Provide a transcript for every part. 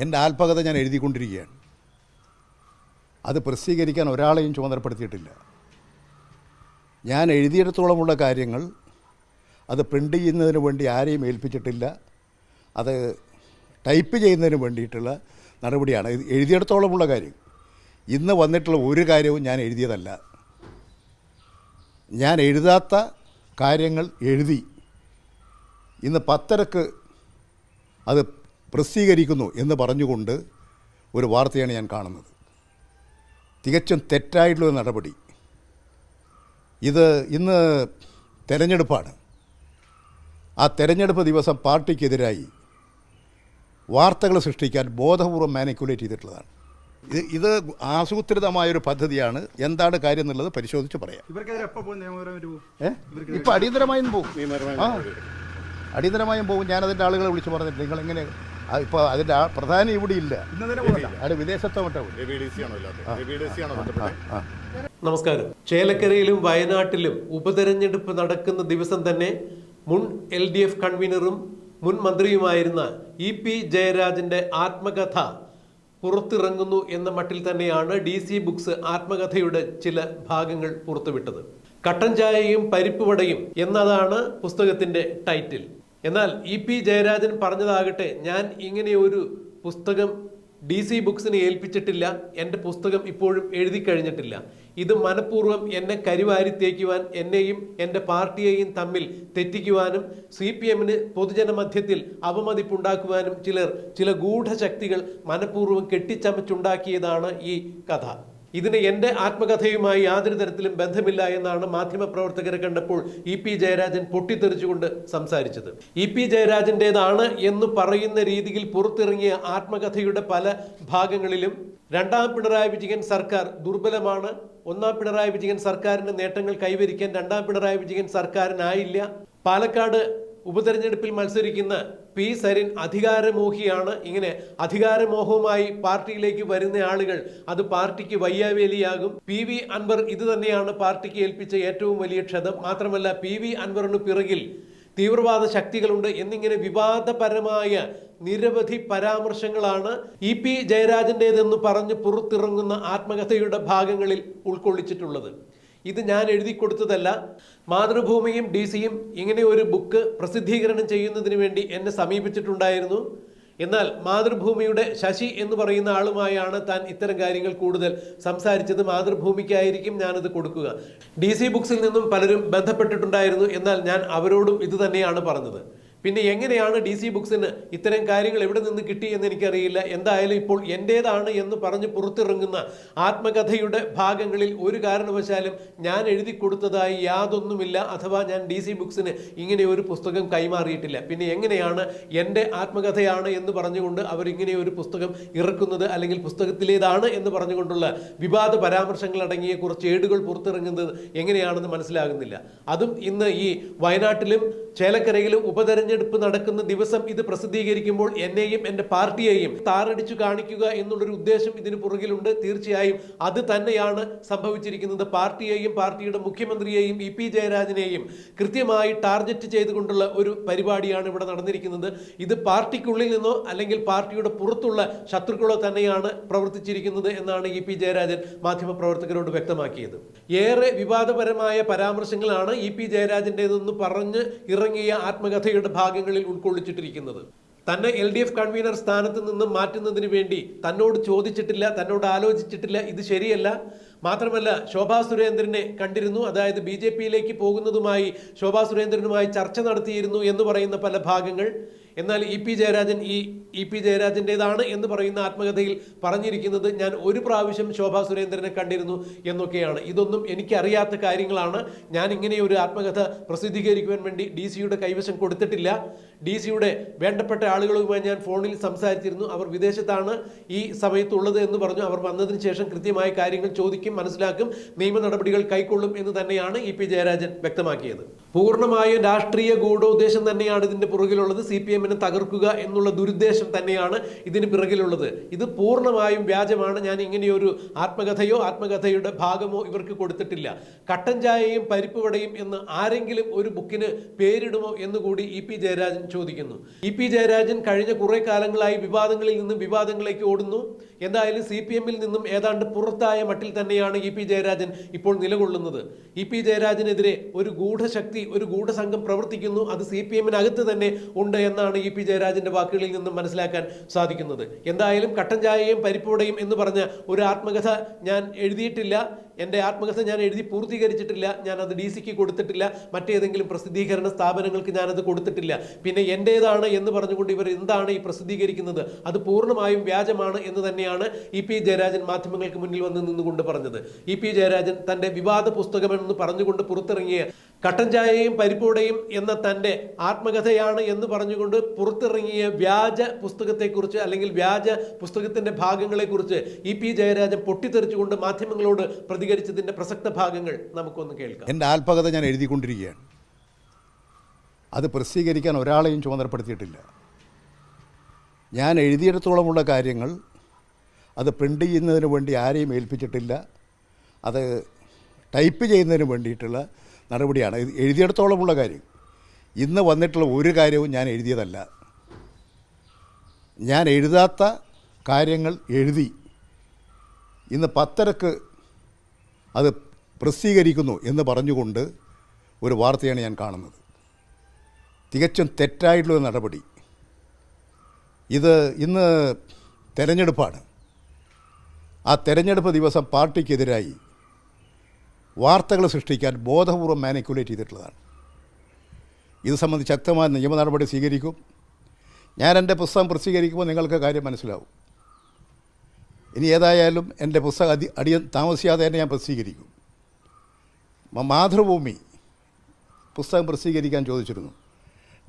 എന്റെ ആത്മകഥ ഞാൻ എഴുതിക്കൊണ്ടിരിക്കുകയാണ്. അത് പ്രസിദ്ധീകരിക്കാൻ ഒരാളെയും ചുമതലപ്പെടുത്തിയിട്ടില്ല. ഞാൻ എഴുതിയിടത്തോളമുള്ള കാര്യങ്ങൾ അത് പ്രിന്റ് ചെയ്യുന്നതിന് വേണ്ടി ആരെയും ഏൽപ്പിച്ചിട്ടില്ല. അത് ടൈപ്പ് ചെയ്യുന്നതിന് വേണ്ടിയിട്ടുള്ള നടപടിയാണ്. ഇത് എഴുതിയിടത്തോളമുള്ള കാര്യം. ഇന്ന് വന്നിട്ടുള്ള ഒരു കാര്യവും ഞാൻ എഴുതിയതല്ല. ഞാൻ എഴുതാത്ത കാര്യങ്ങൾ എഴുതി. ഇന്ന് പത്തരക്ക് അത് പ്രസിദ്ധീകരിക്കുന്നു എന്ന് പറഞ്ഞുകൊണ്ട് ഒരു വാർത്തയാണ് ഞാൻ കാണുന്നത്. തികച്ചും തെറ്റായിട്ടുള്ള നടപടി. ഇത് ഇന്ന് തെരഞ്ഞെടുപ്പാണ്. ആ തെരഞ്ഞെടുപ്പ് ദിവസം പാർട്ടിക്കെതിരായി വാർത്തകൾ സൃഷ്ടിക്കാൻ ബോധപൂർവം മാനിക്കുലേറ്റ് ചെയ്തിട്ടുള്ളതാണ്. ഇത് ഇത് ആസൂത്രിതമായൊരു പദ്ധതിയാണ്. എന്താണ് കാര്യം എന്നുള്ളത് പരിശോധിച്ച് പറയാം. ഇപ്പം അടിയന്തരമായും പോകും. ആ. അടിയന്തരമായും പോകും. ഞാനതിന്റെ ആളുകളെ വിളിച്ച് പറഞ്ഞിട്ട് നിങ്ങൾ എങ്ങനെ ഇപ്പോൾ അതിന്റെ ആ പ്രധാനം ഇവിടെ ഇല്ല. അവിടെ വിദേശത്തോ മറ്റോ ആ. നമസ്കാരം. ചേലക്കരയിലും വയനാട്ടിലും ഉപതെരഞ്ഞെടുപ്പ് നടക്കുന്ന ദിവസം തന്നെ മുൻ എൽ ഡി എഫ് കൺവീനറും മുൻ മന്ത്രിയുമായിരുന്ന ഇ പി ജയരാജന്റെ ആത്മകഥ പുറത്തിറങ്ങുന്നു എന്ന മട്ടിൽ തന്നെയാണ് ഡി സി ബുക്സ് ആത്മകഥയുടെ ചില ഭാഗങ്ങൾ പുറത്തുവിട്ടത്. കട്ടൻ ചായയും പരിപ്പ് വടയും എന്നതാണ് പുസ്തകത്തിന്റെ ടൈറ്റിൽ. എന്നാൽ ഇ പി ജയരാജൻ പറഞ്ഞതാകട്ടെ ഞാൻ ഇങ്ങനെ ഒരു പുസ്തകം ഡി സി ബുക്സിനെ ഏൽപ്പിച്ചിട്ടില്ല എന്റെ പുസ്തകം ഇപ്പോഴും എഴുതി കഴിഞ്ഞിട്ടില്ല. ഇത് മനഃപൂർവം എന്നെ കരിവാരി തേക്കുവാൻ എന്നെയും എന്റെ പാർട്ടിയെയും തമ്മിൽ തെറ്റിക്കുവാനും സി പി എമ്മിന് പൊതുജനമധ്യത്തിൽ അവമതിപ്പുണ്ടാക്കുവാനും ചിലർ ചില ഗൂഢശക്തികൾ മനഃപൂർവം കെട്ടിച്ചമച്ചുണ്ടാക്കിയതാണ് ഈ കഥ. ഇതിന് എന്റെ ആത്മകഥയുമായി യാതൊരു തരത്തിലും ബന്ധമില്ല എന്നാണ് മാധ്യമപ്രവർത്തകരെ കണ്ടപ്പോൾ ഇ പി ജയരാജൻ പൊട്ടിത്തെറിച്ചുകൊണ്ട് സംസാരിച്ചത്. ഇ പി ജയരാജന്റെതാണ് എന്ന് പറയുന്ന രീതിയിൽ പുറത്തിറങ്ങിയ ആത്മകഥയുടെ പല ഭാഗങ്ങളിലും രണ്ടാം പിണറായി വിജയൻ സർക്കാർ ദുർബലമാണ്. ഒന്നാം പിണറായി വിജയൻ സർക്കാരിന്റെ നേട്ടങ്ങൾ കൈവരിക്കാൻ രണ്ടാം പിണറായി വിജയൻ സർക്കാരിനായില്ല. പാലക്കാട് ഉപതെരഞ്ഞെടുപ്പിൽ മത്സരിക്കുന്ന പി സരിൻ അധികാരമോഹിയാണ്. ഇങ്ങനെ അധികാരമോഹവുമായി പാർട്ടിയിലേക്ക് വരുന്ന ആളുകൾ അത് പാർട്ടിക്ക് വയ്യാവേലിയാകും. പി വി അൻവർ ഇത് തന്നെയാണ് പാർട്ടിക്ക് ഏൽപ്പിച്ച ഏറ്റവും വലിയ ക്ഷതം. മാത്രമല്ല പി വി അൻവറിന് പിറകിൽ തീവ്രവാദ ശക്തികളുണ്ട് എന്നിങ്ങനെ വിവാദപരമായ നിരവധി പരാമർശങ്ങളാണ് ഇ പി ജയരാജന്റേതെന്ന് പറഞ്ഞ് പുറത്തിറങ്ങുന്ന ആത്മകഥയുടെ ഭാഗങ്ങളിൽ ഉൾക്കൊള്ളിച്ചിട്ടുള്ളത്. ഇത് ഞാൻ എഴുതി കൊടുത്തതല്ല. മാതൃഭൂമിയും ഡി സിയും ഇങ്ങനെ ഒരു ബുക്ക് പ്രസിദ്ധീകരണം ചെയ്യുന്നതിന് വേണ്ടി എന്നെ സമീപിച്ചിട്ടുണ്ടായിരുന്നു. എന്നാൽ മാതൃഭൂമിയുടെ ശശി എന്ന് പറയുന്ന ആളുമായാണ് താൻ ഇത്തരം കാര്യങ്ങൾ കൂടുതൽ സംസാരിച്ചത്. മാതൃഭൂമിക്കായിരിക്കും ഞാനത് കൊടുക്കുക. ഡി സി ബുക്സിൽ നിന്നും പലരും ബന്ധപ്പെട്ടിട്ടുണ്ടായിരുന്നു. എന്നാൽ ഞാൻ അവരോടും ഇത് തന്നെയാണ് പറഞ്ഞത്. പിന്നെ എങ്ങനെയാണ് ഡി സി ബുക്സിന് ഇത്തരം കാര്യങ്ങൾ എവിടെ നിന്ന് കിട്ടി എന്ന് എനിക്കറിയില്ല. എന്തായാലും ഇപ്പോൾ എന്റേതാണ് എന്ന് പറഞ്ഞ് പുറത്തിറങ്ങുന്ന ആത്മകഥയുടെ ഭാഗങ്ങളിൽ ഒരു കാരണവശാലും ഞാൻ എഴുതി കൊടുത്തതായി യാതൊന്നുമില്ല. അഥവാ ഞാൻ ഡി സി ബുക്സിന് ഇങ്ങനെ ഒരു പുസ്തകം കൈമാറിയിട്ടില്ല. പിന്നെ എങ്ങനെയാണ് എന്റെ ആത്മകഥയാണ് എന്ന് പറഞ്ഞുകൊണ്ട് ഇങ്ങനെ ഒരു പുസ്തകം ഇറക്കുന്നത് അല്ലെങ്കിൽ പുസ്തകത്തിലേതാണ് എന്ന് പറഞ്ഞുകൊണ്ടുള്ള വിവാദ പരാമർശങ്ങൾ അടങ്ങിയ കുറച്ച് ഏടുകൾ പുറത്തിറങ്ങുന്നത് എങ്ങനെയാണെന്ന് മനസ്സിലാകുന്നില്ല. അതും ഇന്ന് ഈ വയനാട്ടിലും ചേലക്കരയിലും ഉപതെരഞ്ഞെടുപ്പ് നടക്കുന്ന ദിവസം ഇത് പ്രസിദ്ധീകരിക്കുമ്പോൾ എന്നെയും എന്റെ പാർട്ടിയെയും താറടിച്ചു കാണിക്കുക എന്നുള്ളൊരു ഉദ്ദേശം ഇതിന് പുറകിലുണ്ട്. തീർച്ചയായും അത് തന്നെയാണ് സംഭവിച്ചിരിക്കുന്നത്. പാർട്ടിയെയും പാർട്ടിയുടെ മുഖ്യമന്ത്രിയെയും ഇ പി ജയരാജനെയും കൃത്യമായി ടാർഗറ്റ് ചെയ്തുകൊണ്ടുള്ള ഒരു പരിപാടിയാണ് ഇവിടെ നടന്നിരിക്കുന്നത്. ഇത് പാർട്ടിക്കുള്ളിൽ നിന്നോ അല്ലെങ്കിൽ പാർട്ടിയുടെ പുറത്തുള്ള ശത്രുക്കളോ തന്നെയാണ് പ്രവർത്തിച്ചിരിക്കുന്നത് എന്നാണ് ഇ പി ജയരാജൻ മാധ്യമപ്രവർത്തകരോട് വ്യക്തമാക്കിയത്. ഏറെ വിവാദപരമായ പരാമർശങ്ങളാണ് ഇ പി ജയരാജന്റെതെന്ന് പറഞ്ഞ് ഇറങ്ങിയ ആത്മകഥയുടെ ഭാഗങ്ങളിൽ ഉൾക്കൊള്ളിച്ചിട്ടിരിക്കുന്നത്. തന്നെ എൽ ഡി എഫ് കൺവീനർ സ്ഥാനത്ത് നിന്ന് മാറ്റുന്നതിന് വേണ്ടി തന്നോട് ചോദിച്ചിട്ടില്ല തന്നോട് ആലോചിച്ചിട്ടില്ല. ഇത് ശരിയല്ല. മാത്രമല്ല ശോഭാ സുരേന്ദ്രനെ കണ്ടിരുന്നു. അതായത് ബി ജെ പിയിലേക്ക് പോകുന്നതുമായി ശോഭാ സുരേന്ദ്രനുമായി ചർച്ച നടത്തിയിരുന്നു എന്ന് പറയുന്ന പല ഭാഗങ്ങൾ. എന്നാൽ ഇ പി ജയരാജൻ ഈ ഇ പി ജയരാജന്റെതാണ് എന്ന് പറയുന്ന ആത്മകഥയിൽ പറഞ്ഞിരിക്കുന്നത് ഞാൻ ഒരു പ്രാവശ്യം ശോഭാ സുരേന്ദ്രനെ കണ്ടിരുന്നു എന്നൊക്കെയാണ്. ഇതൊന്നും എനിക്കറിയാത്ത കാര്യങ്ങളാണ്. ഞാൻ ഇങ്ങനെ ഒരു ആത്മകഥ പ്രസിദ്ധീകരിക്കുവാൻ വേണ്ടി ഡി സിയുടെ കൈവശം കൊടുത്തിട്ടില്ല. ഡി സിയുടെ വേണ്ടപ്പെട്ട ആളുകളുമായി ഞാൻ ഫോണിൽ സംസാരിച്ചിരുന്നു. അവർ വിദേശത്താണ് ഈ സമയത്തുള്ളത് എന്ന് പറഞ്ഞു. അവർ വന്നതിന് ശേഷം കൃത്യമായ കാര്യങ്ങൾ ചോദിക്കും മനസ്സിലാക്കും നിയമ നടപടികൾ കൈക്കൊള്ളും എന്ന് തന്നെയാണ് ഇ പി ജയരാജൻ വ്യക്തമാക്കിയത്. പൂർണമായും രാഷ്ട്രീയ ഗൂഢോദ്ദേശം തന്നെയാണ് ഇതിന്റെ പുറകിലുള്ളത്. സി പി എമ്മിനെ തകർക്കുക എന്നുള്ള ദുരുദ്ദേശം തന്നെയാണ് ഇതിന് പിറകിലുള്ളത്. ഇത് പൂർണമായും വ്യാജമാണ്. ഞാൻ ഇങ്ങനെയൊരു ആത്മകഥയോ ആത്മകഥയുടെ ഭാഗമോ ഇവർക്ക് കൊടുത്തിട്ടില്ല. കട്ടൻ ചായയും പരിപ്പ് വടയും എന്ന് ആരെങ്കിലും ഒരു ബുക്കിന് പേരിടുമോ എന്നുകൂടി ഇ പി ജയരാജൻ ചോദിക്കുന്നു. ഇ പി ജയരാജൻ കഴിഞ്ഞ കുറെ കാലങ്ങളായി വിവാദങ്ങളിൽ നിന്നും വിവാദങ്ങളിലേക്ക് ഓടുന്നു. എന്തായാലും സി പി എമ്മിൽ നിന്നും ഏതാണ്ട് പുറത്തായ മട്ടിൽ തന്നെയാണ് ഇ പി ജയരാജൻ ഇപ്പോൾ നിലകൊള്ളുന്നത്. ഇ പി ജയരാജനെതിരെ ഒരു ഗൂഢശക്തി ഒരു ഗൂഢസംഘം പ്രവർത്തിക്കുന്നു. അത് സി പി എമ്മിനകത്ത് തന്നെ ഉണ്ട് എന്നാണ് ഇ പി ജയരാജന്റെ വാക്കുകളിൽ നിന്നും മനസ്സിലാക്കാൻ സാധിക്കുന്നത്. എന്തായാലും കട്ടൻ ചായയും പരിപ്പുവടയും എന്ന് പറഞ്ഞ ഒരു ആത്മകഥ ഞാൻ എഴുതിയിട്ടില്ല. എന്റെ ആത്മകഥ ഞാൻ എഴുതി പൂർത്തീകരിച്ചിട്ടില്ല ഞാനത് ഡി സിക്ക് കൊടുത്തിട്ടില്ല മറ്റേതെങ്കിലും പ്രസിദ്ധീകരണ സ്ഥാപനങ്ങൾക്ക് ഞാനത് കൊടുത്തിട്ടില്ല. പിന്നെ എന്റേതാണ് എന്ന് പറഞ്ഞുകൊണ്ട് ഇവർ എന്താണ് ഈ പ്രസിദ്ധീകരിക്കുന്നത്? അത് പൂർണമായും വ്യാജമാണ് എന്ന് തന്നെയാണ് ഇ പി ജയരാജൻ മാധ്യമങ്ങൾക്ക് മുന്നിൽ വന്ന് നിന്നുകൊണ്ട് പറഞ്ഞത്. ഇ പി ജയരാജൻ തന്റെ വിവാദ പുസ്തകമെന്ന് പറഞ്ഞുകൊണ്ട് പുറത്തിറങ്ങിയ കട്ടൻ ചായയും പരിപ്പൂടയും എന്ന തന്റെ ആത്മകഥയാണ് എന്ന് പറഞ്ഞുകൊണ്ട് പുറത്തിറങ്ങിയ വ്യാജ പുസ്തകത്തെക്കുറിച്ച് അല്ലെങ്കിൽ വ്യാജ പുസ്തകത്തിന്റെ ഭാഗങ്ങളെക്കുറിച്ച് ഇ പി ജയരാജൻ പൊട്ടിത്തെറിച്ചുകൊണ്ട് മാധ്യമങ്ങളോട് പ്രതികരിച്ചതിന്റെ പ്രസക്ത ഭാഗങ്ങൾ നമുക്കൊന്ന് കേൾക്കാം. എന്റെ ആത്മകഥ ഞാൻ എഴുതിക്കൊണ്ടിരിക്കുകയാണ്. അത് പ്രസിദ്ധീകരിക്കാൻ ഒരാളെയും ചുമതലപ്പെടുത്തിയിട്ടില്ല. ഞാൻ എഴുതിയിടത്തോളമുള്ള കാര്യങ്ങൾ അത് പ്രിന്റ് ചെയ്യുന്നതിന് വേണ്ടി ആരെയും ഏൽപ്പിച്ചിട്ടില്ല. അത് ടൈപ്പ് ചെയ്യുന്നതിന് വേണ്ടിയിട്ടുള്ള നടപടിയാണ്. എഴുതിയിടത്തോളമുള്ള കാര്യം. ഇന്ന് വന്നിട്ടുള്ള ഒരു കാര്യവും ഞാൻ എഴുതിയതല്ല. ഞാൻ എഴുതാത്ത കാര്യങ്ങൾ എഴുതി ഇന്ന് പത്തരക്ക് അത് പ്രസിദ്ധീകരിക്കുന്നു എന്ന് പറഞ്ഞുകൊണ്ട് ഒരു വാർത്തയാണ് ഞാൻ കാണുന്നത്. തികച്ചും തെറ്റായിട്ടുള്ള നടപടി. ഇത് ഇന്ന് തെരഞ്ഞെടുപ്പാണ്. ആ തെരഞ്ഞെടുപ്പ് ദിവസം പാർട്ടിക്കെതിരായി വാർത്തകൾ സൃഷ്ടിക്കാൻ ബോധപൂർവം മാനിക്കുലേറ്റ് ചെയ്തിട്ടുള്ളതാണ്. ഇത് സംബന്ധിച്ച് ശക്തമായ നിയമ നടപടി സ്വീകരിക്കും. ഞാൻ എന്റെ പുസ്തകം പ്രസിദ്ധീകരിക്കുമ്പോൾ നിങ്ങൾക്ക് കാര്യം മനസ്സിലാവും. ഇനി ഏതായാലും എന്റെ പുസ്തകം അതി അടിയ താമസിയാതെ തന്നെ ഞാൻ പ്രസിദ്ധീകരിക്കും. മാതൃഭൂമി പുസ്തകം പ്രസിദ്ധീകരിക്കാൻ ചോദിച്ചിരുന്നു.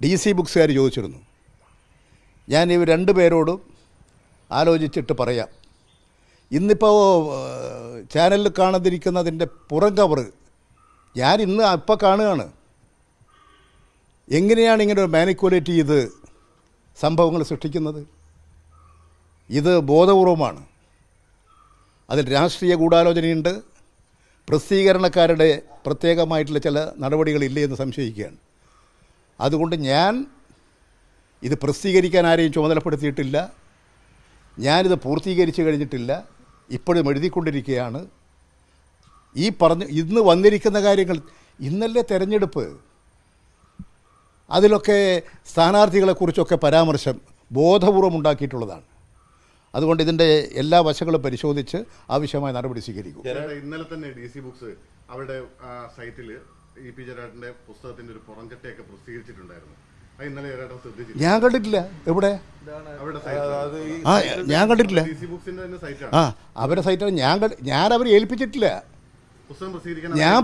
ഡി സി ബുക്സുകാർ ചോദിച്ചിരുന്നു. ഞാൻ ഇവർ രണ്ട് പേരോടും ആലോചിച്ചിട്ട് പറയാം. ഇന്നിപ്പോൾ ചാനലിൽ കാണാതിരിക്കുന്നതിന്റെ പുറം കവറ് ഞാൻ ഇന്ന് അപ്പം കാണുകയാണ്. എങ്ങനെയാണ് ഇങ്ങനെ ഒരു മാനിക്കുലേറ്റ് ചെയ്ത് സംഭവങ്ങൾ സൃഷ്ടിക്കുന്നത്? ഇത് ബോധപൂർവമാണ്. അതിൽ രാഷ്ട്രീയ ഗൂഢാലോചനയുണ്ട്. പ്രസിദ്ധീകരണക്കാരുടെ പ്രത്യേകമായിട്ടുള്ള ചില നടപടികളില്ലേ എന്ന് സംശയിക്കുകയാണ്. അതുകൊണ്ട് ഞാൻ ഇത് പ്രസിദ്ധീകരിക്കാൻ ആരെയും ചുമതലപ്പെടുത്തിയിട്ടില്ല. ഞാനിത് പൂർത്തീകരിച്ച് കഴിഞ്ഞിട്ടില്ല. ഇപ്പോഴും എഴുതിക്കൊണ്ടിരിക്കുകയാണ്. ഈ പറഞ്ഞ് ഇന്ന് വന്നിരിക്കുന്ന കാര്യങ്ങൾ ഇന്നല്ലേ തെരഞ്ഞെടുപ്പ്? അതിലൊക്കെ സ്ഥാനാർത്ഥികളെക്കുറിച്ചൊക്കെ പരാമർശം ബോധപൂർവം ഉണ്ടാക്കിയിട്ടുള്ളതാണ്. അതുകൊണ്ട് ഇതിന്റെ എല്ലാ വശങ്ങളും പരിശോധിച്ച് ആവശ്യമായ നടപടി സ്വീകരിക്കും. ഇന്നലെ തന്നെ ഡി സി ബുക്സ് അവരുടെ സൈറ്റിൽ ഇ പി ജയരാജന്റെ പുസ്തകത്തിന്റെ ഒരു പുറംചട്ടയൊക്കെ പ്രസിദ്ധീകരിച്ചിട്ടുണ്ടായിരുന്നു. ഞാൻ കണ്ടിട്ടില്ല. എവിടെ? ആ ഞാൻ കണ്ടിട്ടില്ല. ഡി ബുക്സിന്റെ തന്നെ സൈറ്റാണ്. ആ അവരുടെ സൈറ്റാണ് ഞാൻ ഞാൻ അവരെ ഏൽപ്പിച്ചിട്ടില്ല. ഞാൻ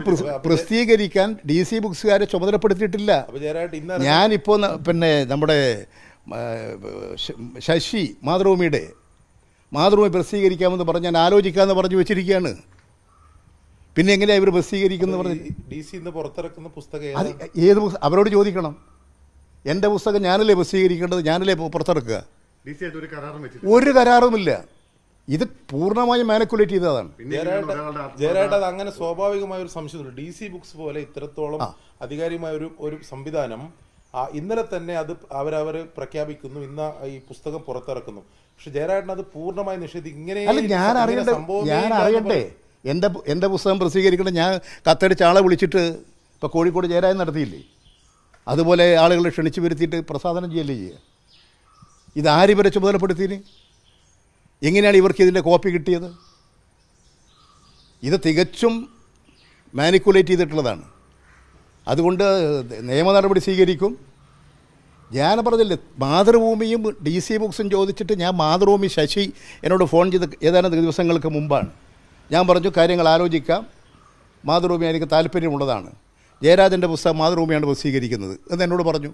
പ്രസിദ്ധീകരിക്കാൻ ഡി സി ബുക്സുകാരെ ചുമതലപ്പെടുത്തിയിട്ടില്ല. ഞാനിപ്പോൾ പിന്നെ നമ്മുടെ ശശി മാതൃഭൂമിയുടെ മാതൃഭൂമി പ്രസിദ്ധീകരിക്കാമെന്ന് പറഞ്ഞ് ഞാൻ ആലോചിക്കാമെന്ന് പറഞ്ഞു വെച്ചിരിക്കുകയാണ്. പിന്നെ എങ്ങനെയാണ് ഇവർ പ്രസിദ്ധീകരിക്കുന്നത് പറഞ്ഞ്? ഡി സി പുറത്തിറക്കുന്ന പുസ്തകം അത് ഏത് പുസ്തകം അവരോട് ചോദിക്കണം. എന്റെ പുസ്തകം ഞാനല്ലേ പ്രസിദ്ധീകരിക്കേണ്ടത്? ഞാനല്ലേ പുറത്തിറക്കുക? ഒരു കരാറും വെച്ചിട്ട് ഒരു കരാറുമില്ല. ഇത് പൂർണമായി മാനിക്കുലേറ്റ് ചെയ്തതാണ്. അത് അങ്ങനെ സ്വാഭാവികമായ ഒരു സംശയമുണ്ട്. ഡി സി ബുക്സ് പോലെ ഇത്രത്തോളം അധികാരികമായ ഒരു ഒരു സംവിധാനം ഇന്നലെ തന്നെ അത് അവരവർ പ്രഖ്യാപിക്കുന്നു. ഇന്ന് ഈ പുസ്തകം പുറത്തിറക്കുന്നു. പക്ഷെ ജയരാട്ടൻ അത് പൂർണമായി നിഷേധിക്കും. ഇങ്ങനെ അല്ല ഞാൻ ഞാൻ അറിയട്ടെ. എന്റെ എന്റെ പുസ്തകം പ്രസിദ്ധീകരിക്കണം ഞാൻ കത്തടിച്ച ആളെ വിളിച്ചിട്ട് ഇപ്പോൾ കോഴിക്കോട് ജയരാജൻ നടത്തിയില്ലേ? അതുപോലെ ആളുകളെ ക്ഷണിച്ചു വരുത്തിയിട്ട് പ്രസാദനം ചെയ്യല്ലേ ചെയ്യുക ഇത് ഇവരെ ചുമതലപ്പെടുത്തിന് എങ്ങനെയാണ് ഇവർക്ക് ഇതിന്റെ കോപ്പി കിട്ടിയത്? ഇത് തികച്ചും മാനിക്കുലേറ്റ് ചെയ്തിട്ടുള്ളതാണ്. അതുകൊണ്ട് നിയമ നടപടി സ്വീകരിക്കും. ഞാൻ പറഞ്ഞില്ലേ? മാതൃഭൂമിയും ഡി സി ബുക്സും ചോദിച്ചിട്ട് ഞാൻ മാതൃഭൂമി ശശി എന്നോട് ഫോൺ ചെയ്ത് ഏതാനും ദിവസങ്ങൾക്ക് മുമ്പാണ്. ഞാൻ പറഞ്ഞു കാര്യങ്ങൾ ആലോചിക്കാം. മാതൃഭൂമി എനിക്ക് താല്പര്യമുള്ളതാണ്. ജയരാജന്റെ പുസ്തകം മാതൃഭൂമിയാണ് പ്രസിദ്ധീകരിക്കുന്നത്. എന്ന് എന്നോട് പറഞ്ഞു.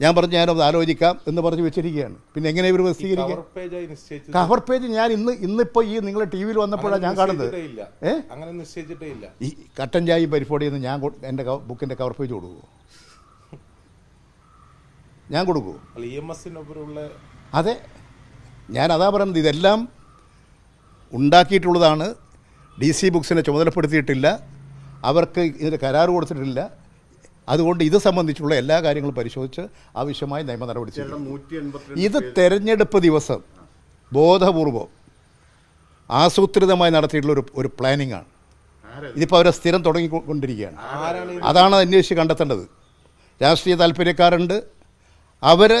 ഞാൻ പറഞ്ഞു ഞാനത് ആലോചിക്കാം എന്ന് പറഞ്ഞ് വെച്ചിരിക്കുകയാണ്. പിന്നെ എങ്ങനെ ഇവർ പ്രസിദ്ധീകരിക്കുക കവർ പേജ് ഞാൻ ഇന്ന് ഇന്നിപ്പോൾ ഈ നിങ്ങൾ ടി വിയിൽ വന്നപ്പോഴാണ് ഞാൻ കാണുന്നത്. ഏഹ് ഈ കട്ടൻ ചായയും പരിപാടിയെന്ന് ഞാൻ എന്റെ ബുക്കിന്റെ കവർ പേജ് കൊടുക്കുമോ ഞാൻ കൊടുക്കുമോ അല്ല ഇ എം എസിനൊപ്പമുള്ള അതെ. ഞാൻ അതാ പറയുന്നത് ഇതെല്ലാം ഉണ്ടാക്കിയിട്ടുള്ളതാണ്. ഡി സി ബുക്സിനെ ചുമതലപ്പെടുത്തിയിട്ടില്ല. അവർക്ക് ഇതിന് കരാർ കൊടുത്തിട്ടില്ല. അതുകൊണ്ട് ഇത് സംബന്ധിച്ചുള്ള എല്ലാ കാര്യങ്ങളും പരിശോധിച്ച് ആവശ്യമായ നിയമ നടപടി ഇത് തെരഞ്ഞെടുപ്പ് ദിവസം ബോധപൂർവം ആസൂത്രിതമായി നടത്തിയിട്ടുള്ള ഒരു ഒരു പ്ലാനിംഗ് ആണ് ഇതിപ്പോൾ അവരെ സ്ഥിരം തുടങ്ങിക്കൊണ്ടിരിക്കുകയാണ്. അതാണ് അന്വേഷിച്ച് കണ്ടെത്തേണ്ടത്. രാഷ്ട്രീയ താല്പര്യക്കാരുണ്ട്. അവർ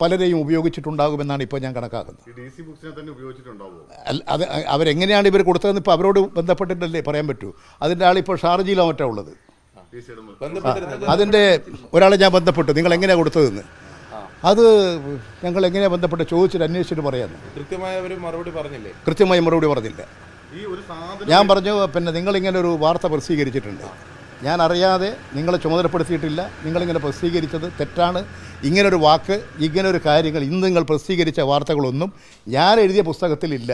പലരെയും ഉപയോഗിച്ചിട്ടുണ്ടാകുമെന്നാണ് ഇപ്പോൾ ഞാൻ കണക്കാക്കുന്നത്. അത് അവരെങ്ങനെയാണ് ഇവർ കൊടുത്തതെന്ന് ഇപ്പോൾ അവരോട് ബന്ധപ്പെട്ടിട്ടല്ലേ പറയാൻ പറ്റൂ. അതിന്റെ ആളിപ്പോൾ ഷാർജയിലോ മറ്റോ ഉള്ളത്. അതിന്റെ ഒരാളെ ഞാൻ ബന്ധപ്പെട്ടു. നിങ്ങൾ എങ്ങനെയാണ് കൊടുത്തതെന്ന്? അത് ഞങ്ങൾ എങ്ങനെയാണ് ബന്ധപ്പെട്ട് ചോദിച്ചിട്ട് അന്വേഷിച്ചിട്ട് പറയാമെന്ന് കൃത്യമായ ഒരു മറുപടി പറഞ്ഞില്ലേ? കൃത്യമായി മറുപടി പറഞ്ഞില്ല. ഈ ഒരു സാധനം ഞാൻ പറഞ്ഞു പിന്നെ നിങ്ങളിങ്ങനെ ഒരു വാർത്ത പ്രസിദ്ധീകരിച്ചിട്ടുണ്ട്. ഞാൻ അറിയാതെ നിങ്ങളെ ചുമതലപ്പെടുത്തിയിട്ടില്ല. നിങ്ങളിങ്ങനെ പ്രസിദ്ധീകരിച്ചത് തെറ്റാണ്. ഇങ്ങനൊരു വാക്ക് ഇങ്ങനൊരു കാര്യങ്ങൾ ഇന്ന് നിങ്ങൾ പ്രസിദ്ധീകരിച്ച വാർത്തകളൊന്നും ഞാൻ എഴുതിയ പുസ്തകത്തിലില്ല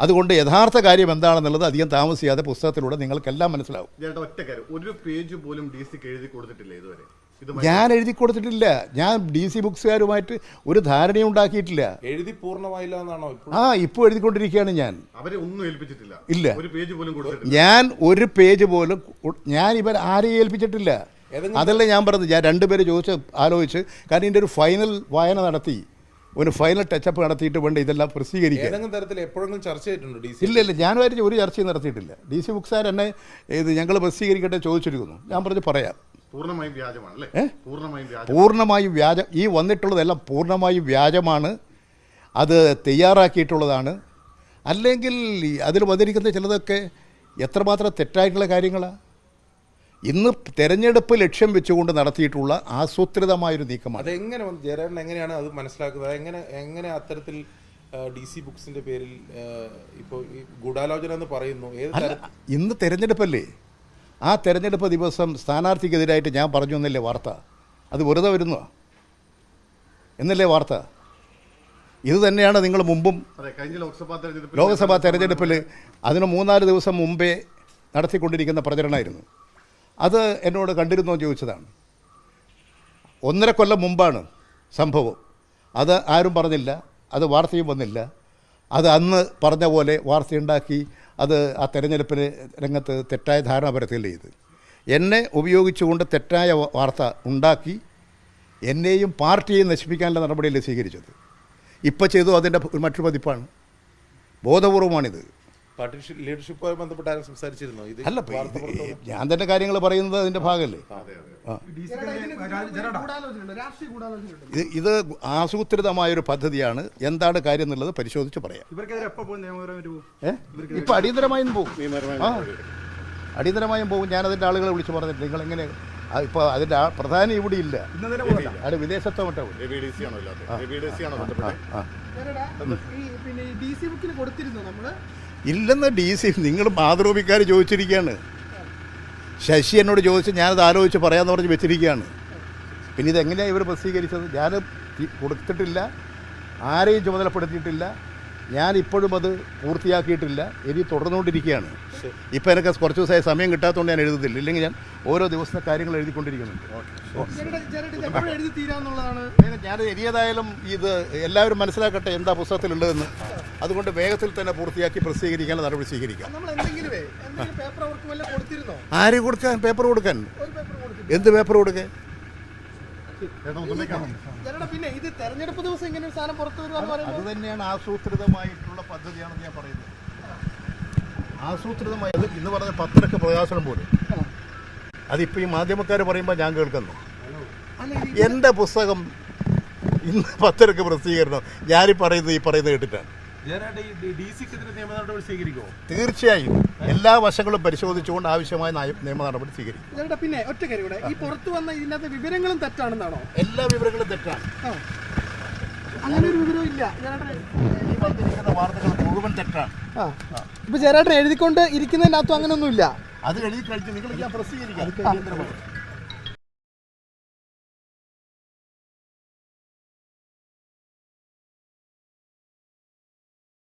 അതുകൊണ്ട് യഥാർത്ഥ കാര്യം എന്താണെന്നുള്ളത് അധികം താമസിയാതെ പുസ്തകത്തിലൂടെ നിങ്ങൾക്കെല്ലാം മനസ്സിലാവും. ചേട്ടാ ഒറ്റ കാര്യം ഒരു പേജ് പോലും ഡി സിക്ക് എഴുതി കൊടുത്തിട്ടില്ല ഇതുവരെ. ഇത് ഞാൻ എഴുതി കൊടുത്തിട്ടില്ല. ഞാൻ ഡി സി ബുക്സുകാരുമായിട്ട് ഒരു ധാരണയും ഉണ്ടാക്കിയിട്ടില്ല. എഴുതി പൂർണമായില്ല എന്നാണോ ആ ഇപ്പോൾ എഴുതിക്കൊണ്ടിരിക്കുകയാണ് ഞാൻ. അവരെ ഒന്നും ഏൽപ്പിച്ചിട്ടില്ല. ഇല്ല. ഒരു പേജ് പോലും കൊടുത്തിട്ടില്ല. ഞാൻ ഒരു പേജ് പോലും ഞാൻ ഇവർ ആരെയും ഏൽപ്പിച്ചിട്ടില്ല. അതല്ല ഞാൻ പറഞ്ഞത്. ഞാൻ രണ്ടുപേര് ചോദിച്ച് ആലോചിച്ച് കാരണം ഇതിന്റെ ഒരു ഫൈനൽ വായന നടത്തി. ഒരു ഫൈനൽ ടച്ചപ്പ് നടത്തിയിട്ട് വേണ്ട ഇതെല്ലാം പ്രസിദ്ധീകരിക്കാൻ. ഏതെങ്കിലും തരത്തിൽ എപ്പോഴെങ്കിലും ചർച്ച ചെയ്തിട്ടുണ്ട് ഇല്ല ഇല്ല. ഞാനുമായിട്ട് ഒരു ചർച്ചയും നടത്തിയിട്ടില്ല. ഡി സി ബുക്സാർ എന്നെ ഇത് ഞങ്ങൾ പ്രസിദ്ധീകരിക്കട്ടെ ചോദിച്ചിരിക്കുന്നു. ഞാൻ പറഞ്ഞു പറയാം. പൂർണമായും വ്യാജമാണ് അല്ലേ? പൂർണമായും വ്യാജം പൂർണമായും വ്യാജം ഈ വന്നിട്ടുള്ളതെല്ലാം പൂർണമായും വ്യാജമാണ്. അത് തയ്യാറാക്കിയിട്ടുള്ളതാണ്. അല്ലെങ്കിൽ അതിൽ വന്നിരിക്കുന്ന ചിലതൊക്കെ എത്രമാത്രം തെറ്റായിട്ടുള്ള കാര്യങ്ങളാണ് ഇന്ന് തെരഞ്ഞെടുപ്പ് ലക്ഷ്യം വെച്ചുകൊണ്ട് നടത്തിയിട്ടുള്ള ആസൂത്രിതമായൊരു നീക്കമാണ്. അതെങ്ങനെ വന്ന് ജയരാജൻ എങ്ങനെയാണ് അത് മനസ്സിലാക്കുന്നത്? എങ്ങനെ എങ്ങനെ അത്തരത്തിൽ ഡി സി ബുക്സിന്റെ പേരിൽ ഇപ്പോൾ ഈ ഗൂഢാലോചന എന്ന് പറയുന്നു? ഇന്ന് തെരഞ്ഞെടുപ്പല്ലേ? ആ തെരഞ്ഞെടുപ്പ് ദിവസം സ്ഥാനാർത്ഥിക്കെതിരായിട്ട് ഞാൻ പറഞ്ഞു എന്നല്ലേ വാർത്ത? അത് വെറുതെ വരുന്നു? എന്നല്ലേ വാർത്ത? ഇത് തന്നെയാണ് നിങ്ങൾ മുമ്പും ലോക്സഭാ തെരഞ്ഞെടുപ്പിൽ ലോക്സഭാ തെരഞ്ഞെടുപ്പിൽ അതിന് മൂന്നാൽ ദിവസം മുമ്പേ നടത്തിക്കൊണ്ടിരിക്കുന്ന പ്രചരണമായിരുന്നു. അത് എന്നോട് കണ്ടിരുന്നോ ചോദിച്ചതാണ്. ഒന്നര കൊല്ലം മുമ്പാണ് സംഭവം. അത് ആരും പറഞ്ഞില്ല. അത് വാർത്തയും വന്നില്ല. അത് അന്ന് പറഞ്ഞ പോലെ വാർത്തയുണ്ടാക്കി അത് ആ തെരഞ്ഞെടുപ്പിന് രംഗത്ത് തെറ്റായ ധാരണ പരത്തില്ല ചെയ്ത് എന്നെ ഉപയോഗിച്ചുകൊണ്ട് തെറ്റായ വാർത്ത ഉണ്ടാക്കി എന്നെയും പാർട്ടിയെയും നശിപ്പിക്കാനുള്ള നടപടിയല്ലേ സ്വീകരിച്ചത്. ഇപ്പോൾ ചെയ്തു അതിന്റെ മറ്റൊരു പതിപ്പാണ്. ബോധപൂർവമാണിത്. പാർട്ടി ലീഡർഷിപ്പുമായി ബന്ധപ്പെട്ട് ആരും സംസാരിച്ചിരുന്നോ? ഇത് അല്ല ഇപ്പൊ. ഞാൻ തന്നെ കാര്യങ്ങൾ പറയുന്നത് അതിന്റെ ഭാഗമല്ലേ? ഇത് ആസൂത്രിതമായ ഒരു പദ്ധതിയാണ്. എന്താണ് കാര്യം എന്നുള്ളത് പരിശോധിച്ച് പറയാം. ഇപ്പൊ അടിയന്തരമായും പോകും. അടിയന്തരമായും പോകും. ഞാൻ അതിന്റെ ആളുകളെ വിളിച്ചു പറഞ്ഞിട്ട് നിങ്ങൾ എങ്ങനെ ഇപ്പോൾ അതിന്റെ ആ പ്രധാനി ഇവിടെ ഇല്ല. അവിടെ വിദേശത്തോ മറ്റോ? പിന്നെ ഈ ഡി സി ബുക്കിന് കൊടുത്തിരുന്നു നമ്മൾ. ഇല്ലെന്ന് ഡി സി നിങ്ങൾ മാതൃഭൂമിക്കാർ ചോദിച്ചിരിക്കുകയാണ്. ശശി എന്നോട് ചോദിച്ച് ഞാനത് ആലോചിച്ച് പറയാമെന്ന് പറഞ്ഞ് വെച്ചിരിക്കുകയാണ്. പിന്നെ ഇതെങ്ങനെയാണ് ഇവർ പ്രസിദ്ധീകരിച്ചത്? ഞാൻ കൊടുത്തിട്ടില്ല. ആരെയും ചുമതലപ്പെടുത്തിയിട്ടില്ല. ഞാൻ ഇപ്പോഴും അത് പൂർത്തിയാക്കിയിട്ടില്ല. ഇനി തുടർന്നുകൊണ്ടിരിക്കുകയാണ്. ഇപ്പം എനിക്ക് കുറച്ച് ദിവസമായി സമയം കിട്ടാത്തതുകൊണ്ട് ഞാൻ എഴുതുന്നില്ല. ഇല്ലെങ്കിൽ ഞാൻ ഓരോ ദിവസത്തെ കാര്യങ്ങൾ എഴുതിക്കൊണ്ടിരിക്കുന്നുണ്ട്. ഞാൻ ഇനിയതായാലും ഇത് എല്ലാവരും മനസ്സിലാക്കട്ടെ എന്താ പുസ്തകത്തിലുള്ളതെന്ന്. അതുകൊണ്ട് വേഗത്തിൽ തന്നെ പൂർത്തിയാക്കി പ്രസിദ്ധീകരിക്കാനുള്ള നടപടി സ്വീകരിക്കാം. ആര് കൊടുക്കാൻ? പേപ്പർ കൊടുക്കാൻ. എന്ത് പേപ്പർ കൊടുക്കാൻ? പിന്നെ ഇത് തെരഞ്ഞെടുപ്പ് ദിവസം ഇങ്ങനെ ഒരു സാധനം പുറത്തു വരുവാന്ന് അത് തന്നെയാണ് ആസൂത്രിതമായിട്ടുള്ള പദ്ധതിയാണെന്ന് ഞാൻ പറയുന്നത്. ആസൂത്രിതമായത് ഇന്ന് പറഞ്ഞ പത്രക്ക് പ്രകാശനം പോലും. അതിപ്പോൾ ഈ മാധ്യമക്കാർ പറയുമ്പോൾ ഞാൻ കേൾക്കുന്നു. എന്റെ പുസ്തകം ഇന്ന് പത്രക്ക് പ്രസിദ്ധീകരണം. ഞാനീ പറയുന്നത് ഈ പറയുന്നത് കേട്ടിട്ടാണ്. തീർച്ചയായും. എല്ലാ വശങ്ങളും പരിശോധിച്ചുകൊണ്ട് ആവശ്യമായ നയ- നിയമ നടപടി സ്വീകരിക്കും പിന്നെ ഒറ്റ കാര്യം കൂടെ ഈ പുറത്തു വന്ന ഇതിനകത്ത് വിവരങ്ങളും തെറ്റാണെന്നാണോ? എല്ലാ വിവരങ്ങളും തെറ്റാണ്. ആ. അങ്ങനെ ഒരു വിവരവും ഇല്ല. വന്നിരിക്കുന്ന വാർത്തകൾ മുഴുവൻ തെറ്റാണ്. ആ. ഇപ്പൊ ജയരാട്ടൻ എഴുതിക്കൊണ്ട് ഇരിക്കുന്നതിനകത്തും അങ്ങനെയൊന്നുമില്ല അത് എഴുതി കഴിച്ച് നിങ്ങൾ ഞാൻ പ്രസിദ്ധീകരിക്കാം